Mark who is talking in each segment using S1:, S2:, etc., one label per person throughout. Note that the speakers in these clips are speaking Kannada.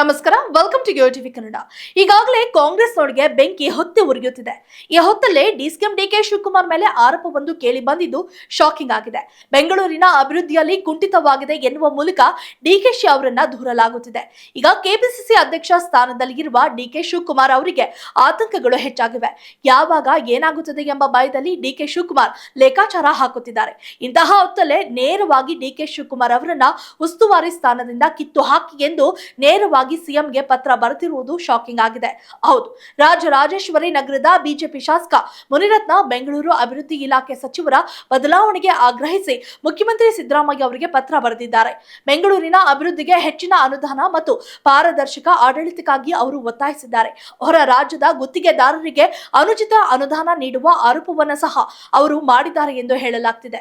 S1: ನಮಸ್ಕಾರ ವೆಲ್ಕಮ್ ಟು ಟಿವಿ ಕನ್ನಡ. ಈಗಾಗಲೇ ಕಾಂಗ್ರೆಸ್ನೊಳಗೆ ಬೆಂಕಿ ಹೊತ್ತಿ ಉರಿಯುತ್ತಿದೆ. ಈ ಹೊತ್ತಲ್ಲೇ ಡಿಸಿಎಂ ಡಿಕೆ ಶಿವಕುಮಾರ್ ಮೇಲೆ ಆರೋಪವೊಂದು ಕೇಳಿ ಬಂದಿದ್ದು ಶಾಕಿಂಗ್ ಆಗಿದೆ. ಬೆಂಗಳೂರಿನ ಅಭಿವೃದ್ಧಿಯಲ್ಲಿ ಕುಂಠಿತವಾಗಿದೆ ಎನ್ನುವ ಮೂಲಕ ಡಿಕೆಶಿ ಅವರನ್ನ ದೂರಲಾಗುತ್ತಿದೆ. ಈಗ ಕೆಪಿಸಿಸಿ ಅಧ್ಯಕ್ಷ ಸ್ಥಾನದಲ್ಲಿ ಇರುವ ಡಿಕೆ ಶಿವಕುಮಾರ್ ಅವರಿಗೆ ಆತಂಕಗಳು ಹೆಚ್ಚಾಗಿವೆ. ಯಾವಾಗ ಏನಾಗುತ್ತದೆ ಎಂಬ ಭಯದಲ್ಲಿ ಡಿಕೆ ಶಿವಕುಮಾರ್ ಲೆಕ್ಕಾಚಾರ ಹಾಕುತ್ತಿದ್ದಾರೆ. ಇಂತಹ ಹೊತ್ತಲ್ಲೇ ನೇರವಾಗಿ ಡಿಕೆ ಶಿವಕುಮಾರ್ ಅವರನ್ನ ಉಸ್ತುವಾರಿ ಸ್ಥಾನದಿಂದ ಕಿತ್ತು ಹಾಕಿ ಎಂದು ನೇರವಾಗಿ ಸಿಎಂಗೆ ಪತ್ರ ಬರೆದಿರುವುದು ಶಾಕಿಂಗ್ ಆಗಿದೆ. ಹೌದು, ರಾಜರಾಜೇಶ್ವರಿ ನಗರದ ಬಿಜೆಪಿ ಶಾಸಕ ಮುನಿರತ್ನ ಬೆಂಗಳೂರು ಅಭಿವೃದ್ಧಿ ಇಲಾಖೆ ಸಚಿವರ ಬದಲಾವಣೆಗೆ ಆಗ್ರಹಿಸಿ ಮುಖ್ಯಮಂತ್ರಿ ಸಿದ್ದರಾಮಯ್ಯ ಅವರಿಗೆ ಪತ್ರ ಬರೆದಿದ್ದಾರೆ. ಬೆಂಗಳೂರಿನ ಅಭಿವೃದ್ಧಿಗೆ ಹೆಚ್ಚಿನ ಅನುದಾನ ಮತ್ತು ಪಾರದರ್ಶಕ ಆಡಳಿತಕ್ಕಾಗಿ ಅವರು ಒತ್ತಾಯಿಸಿದ್ದಾರೆ. ಹೊರ ರಾಜ್ಯದ ಗುತ್ತಿಗೆದಾರರಿಗೆ ಅನುಚಿತ ಅನುದಾನ ನೀಡುವ ಆರೋಪವನ್ನು ಸಹ ಅವರು ಮಾಡಿದ್ದಾರೆ ಎಂದು ಹೇಳಲಾಗ್ತಿದೆ.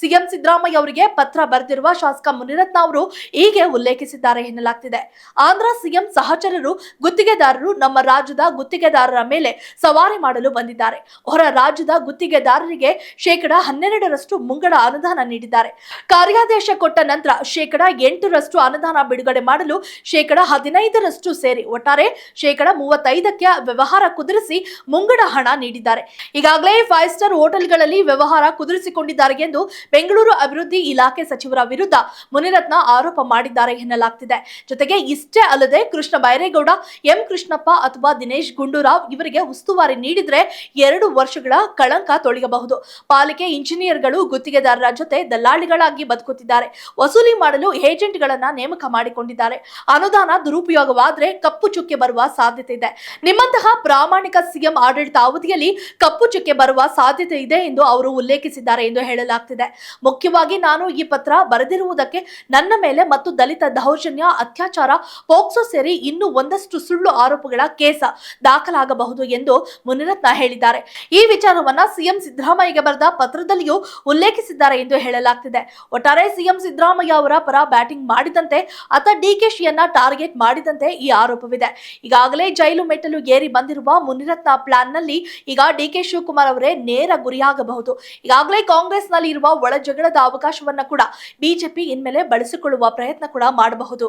S1: ಸಿಎಂ ಸಿದ್ದರಾಮಯ್ಯ ಅವರಿಗೆ ಪತ್ರ ಬರೆದಿರುವ ಶಾಸಕ ಮುನಿರತ್ನ ಅವರು ಹೀಗೆ ಉಲ್ಲೇಖಿಸಿದ್ದಾರೆ ಎನ್ನಲಾಗ್ತಿದೆ. ಆಂಧ್ರ ಸಿಎಂ ಸಹಚರರು, ಗುತ್ತಿಗೆದಾರರು ನಮ್ಮ ರಾಜ್ಯದ ಗುತ್ತಿಗೆದಾರರ ಮೇಲೆ ಸವಾರಿ ಮಾಡಲು ಬಂದಿದ್ದಾರೆ. ಹೊರ ರಾಜ್ಯದ ಗುತ್ತಿಗೆದಾರರಿಗೆ ಶೇಕಡ ಹನ್ನೆರಡರಷ್ಟು ಮುಂಗಡ ಅನುದಾನ ನೀಡಿದ್ದಾರೆ. ಕಾರ್ಯಾದೇಶ ಕೊಟ್ಟ ನಂತರ ಶೇಕಡ ಎಂಟರಷ್ಟು ಅನುದಾನ ಬಿಡುಗಡೆ ಮಾಡಲು ಶೇಕಡ ಹದಿನೈದರಷ್ಟು ಸೇರಿ ಒಟ್ಟಾರೆ ಶೇಕಡ ಮೂವತ್ತೈದಕ್ಕೆ ವ್ಯವಹಾರ ಕುದುರಿಸಿ ಮುಂಗಡ ಹಣ ನೀಡಿದ್ದಾರೆ. ಈಗಾಗಲೇ ಫೈವ್ ಸ್ಟಾರ್ ಹೋಟೆಲ್ಗಳಲ್ಲಿ ವ್ಯವಹಾರ ಕುದುರಿಸಿಕೊಂಡಿದ್ದಾರೆ ಎಂದು ಬೆಂಗಳೂರು ಅಭಿವೃದ್ಧಿ ಇಲಾಖೆ ಸಚಿವರ ವಿರುದ್ಧ ಮುನಿರತ್ನ ಆರೋಪ ಮಾಡಿದ್ದಾರೆ ಎನ್ನಲಾಗ್ತಿದೆ. ಜೊತೆಗೆ ಇಷ್ಟೇ ಅಲ್ಲದೆ ಕೃಷ್ಣ ಬೈರೇಗೌಡ, ಎಂ ಕೃಷ್ಣಪ್ಪ ಅಥವಾ ದಿನೇಶ್ ಗುಂಡೂರಾವ್ ಇವರಿಗೆ ಉಸ್ತುವಾರಿ ನೀಡಿದ್ರೆ ಎರಡು ವರ್ಷಗಳ ಕಳಂಕ ತೊಳೆಯಬಹುದು. ಪಾಲಿಕೆ ಇಂಜಿನಿಯರ್ಗಳು ಗುತ್ತಿಗೆದಾರರ ಜೊತೆ ದಲ್ಲಾಳಿಗಳಾಗಿ ಬದುಕುತ್ತಿದ್ದಾರೆ. ವಸೂಲಿ ಮಾಡಲು ಏಜೆಂಟ್ಗಳನ್ನ ನೇಮಕ ಮಾಡಿಕೊಂಡಿದ್ದಾರೆ. ಅನುದಾನ ದುರುಪಯೋಗವಾದ್ರೆ ಕಪ್ಪು ಚುಕ್ಕೆ ಬರುವ ಸಾಧ್ಯತೆ ಇದೆ. ನಿಮ್ಮಂತಹ ಪ್ರಾಮಾಣಿಕ ಸಿಎಂ ಆಡಳಿತ ಅವಧಿಯಲ್ಲಿ ಕಪ್ಪು ಚುಕ್ಕೆ ಬರುವ ಸಾಧ್ಯತೆ ಇದೆ ಎಂದು ಅವರು ಉಲ್ಲೇಖಿಸಿದ್ದಾರೆ ಎಂದು ಹೇಳಲಾಗ್ತಿದೆ. ಮುಖ್ಯವಾಗಿ ನಾನು ಈ ಪತ್ರ ಬರೆದಿರುವುದಕ್ಕೆ ನನ್ನ ಮೇಲೆ ಮತ್ತು ದಲಿತ ದೌರ್ಜನ್ಯ, ಅತ್ಯಾಚಾರ ಪೋಕ್ಸೋ ಸೇರಿ ಇನ್ನೂ ಒಂದಷ್ಟು ಸುಳ್ಳು ಆರೋಪಗಳ ಕೇಸ ದಾಖಲಾಗಬಹುದು ಎಂದು ಮುನಿರತ್ನ ಹೇಳಿದ್ದಾರೆ. ಈ ವಿಚಾರವನ್ನ ಸಿಎಂ ಸಿದ್ದರಾಮಯ್ಯಗೆ ಬರೆದ ಪತ್ರದಲ್ಲಿಯೂ ಉಲ್ಲೇಖಿಸಿದ್ದಾರೆ ಎಂದು ಹೇಳಲಾಗ್ತಿದೆ. ಒಟ್ಟಾರೆ ಸಿಎಂ ಸಿದ್ದರಾಮಯ್ಯ ಅವರ ಪರ ಬ್ಯಾಟಿಂಗ್ ಮಾಡಿದಂತೆ ಅತ ಡಿಕೆಶಿಯನ್ನ ಟಾರ್ಗೆಟ್ ಮಾಡಿದಂತೆ ಈ ಆರೋಪವಿದೆ. ಈಗಾಗಲೇ ಜೈಲು ಮೆಟ್ಟಲು ಏರಿ ಬಂದಿರುವ ಮುನಿರತ್ನ ಪ್ಲಾನ್ನಲ್ಲಿ ಈಗ ಡಿಕೆ ಶಿವಕುಮಾರ್ ಅವರೇ ನೇರ ಗುರಿಯಾಗಬಹುದು. ಈಗಾಗಲೇ ಕಾಂಗ್ರೆಸ್ನಲ್ಲಿ ಇರುವ ಒಳ ಜಗಳದ ಅವಕಾಶವನ್ನ ಕೂಡ ಬಿಜೆಪಿ ಇನ್ಮೇಲೆ ಬಳಸಿಕೊಳ್ಳುವ ಪ್ರಯತ್ನ ಕೂಡ ಮಾಡಬಹುದು.